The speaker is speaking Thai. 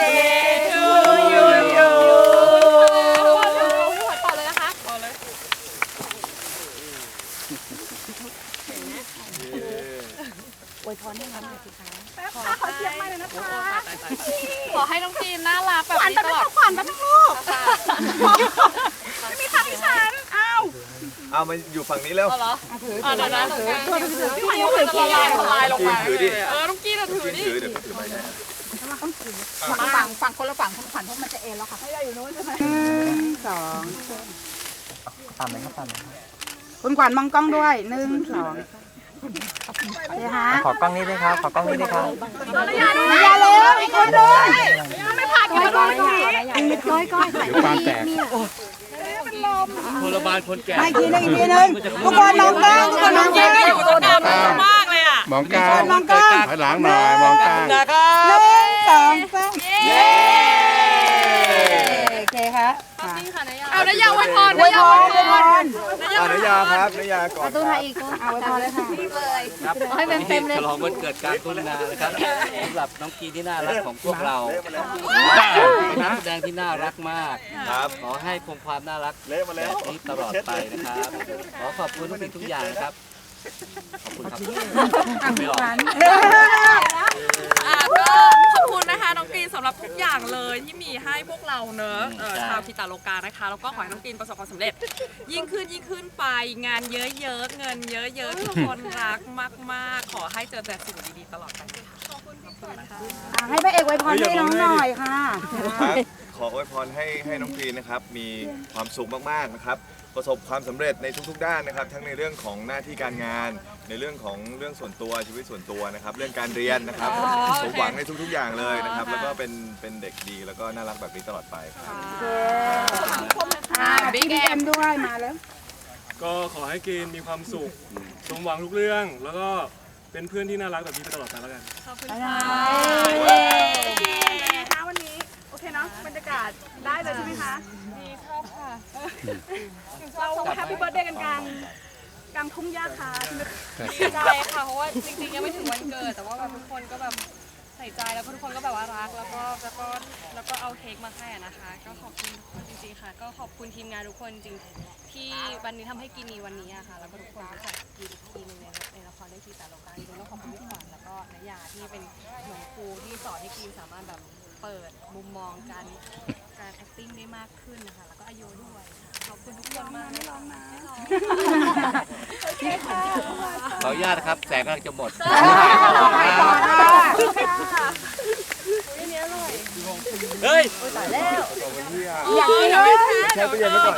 จจุยุยุอวยพรให้น้องเลยสิคะขอให้น้องพีนน่ารักแบบนี้ตลอดขวัญมาทั้งลูกไม่มีทางที่ฉันอ้าวเอามาอยู่ฝั่งนี้แล้วเอาเหรออ่าเดี๋ยวนะพี่ขวัญยังถือละลายละลายลงมาถือดิเออน้องกี้เราถือกินดิถือเดี๋ยวถือ ไปให้ฝั่งฝั่งคนละฝั่งคนขวัญเพราะมันจะเอ็นแล้วค่ะให้เราอยู่โน้นใช่ไหมสองตามไหมครับตามไหมครับคุณขวัญมองกล้องด้วยหนึ่งสองเดี๋ยวฮะขอกล้องนี้ด้วยครับ ขอกล้องนี้ด้วยครับนายาเร็วอีกคนด้วยไม่ผ่านกันเลยก้อยก้อยเดี๋ยวปามแตกคนละบานคนแก่อีกทีนึงอีกทีนึงทุกคนมองกล้องทุกคนมองกล้องอยู่ตรงกลางมากเลยอะมองกลางมองกล้องถอยหลังหน่อยมองกลางหนึ่ง สองสามโอเคครับเอานายาไวยพรอวยพรอวยพรอ่านายาครับนายาก่อนครับเอาอวยพรเลยค่ะครับให้เต็มเต็มเลยฉลองวันเกิดกลารทุ่งนานะครับสำหรับน้องกีที่น่ารักของพวกเราเป็นนักแสดงที่น่ารักมากครับขอให้คงความน่ารักเละมาแล้วนี้ตลอดไปนะครับ ขอขอบคุณทุกสิ่งทุกอย่างนะครับขอบคุณครับไม่หรอกอะก็ขอบคุณ นะคะน้องกรีนสำหรับทุกอย่างเลยที่มีให้พวกเราเนอะเออชาวพิตาโลกานะคะ แล้วก็ขอให้น้องกรีนประสบความสำเร็จ ยิ่งขึ้นยิ่งขึ้นไปงานเยอะๆเงินเยอะๆทุกคนรักมากๆ ขอให้เจอแต่สิ่งดีๆตลอดไปค่ะขอบคุณค่ะอะให้พระเอกอวยพรให้น้องหน่อยค่ะ ครับ ขออวยพรให้ให้น้องกรีนนะครับ มีความสุขมากๆนะครับ ประสบความสำเร็จในทุกๆ ด้านนะครับ ทั้งในเรื่องของหน้าที่การงาน ในเรื่องของเรื่องส่วนตัวชีวิตส่วนตัวนะครับ เรื่องการเรียนนะครับสมหวังในทุกๆ อย่างเลยนะครับ แล้วก็เป็นเป็นเด็กดีแล้วก็น่ารักแบบนี้ตลอดไปครับ อ่าบิ๊กเอ็มด้วยมาแล้ว ก็ขอให้เกณฑ์มีความสุข สมหวังทุกเรื่อง แล้วก็เป็นเพื่อนที่น่ารักแบบนี้ไปตลอดไปแล้วกัน ขอบคุณค่ะคะวันนี้โอ เคเนาะบรรยากาศได้เลยใช่ไหมคะดีชอบค่ะเราแฮปปี้เบิร์ดเดย์กันกลางกลางทุ่งหญ้าคาใช่ไหมคะดีใจค่ะเพราะว่าจริงๆยังไม่ถึงวันเกิด แต่ว่าแบบทุกคนก็แบบใส่ใจแล้วก็ทุกคนก็แบบว่ารักแล้วก็แล้วก็แล้วก็เอาเค้กมาให้อะนะคะ ก็ขอบคุณทุกคนจริงๆค่ะ ก็ขอบคุณทีมงานทุกคนจริงๆที่วันนี้ทำให้กินมีวันนี้อะค่ะ แล้วก็ทุกคนก็ขอบกินอีกทีหนึงในในละครได้ทีแต่ละการจริงๆต้องขอบคุณพี่ขวัญแล้วก็นายาที่เป็นเหมือนครูที่สอนให้กินสามารถแบบ เปิดมุมมองการการ acting ได้มากขึ้นนะคะ แล้วก็อายุด้วยค่ะขอบคุณทุกคนมากไม่ร้องนะไม่ร้องขออนุญาตนะครับ แสงกำลังจะหมดเฮ้ยอยากกินเลยแช่ตู้เย็นไว้ก่อน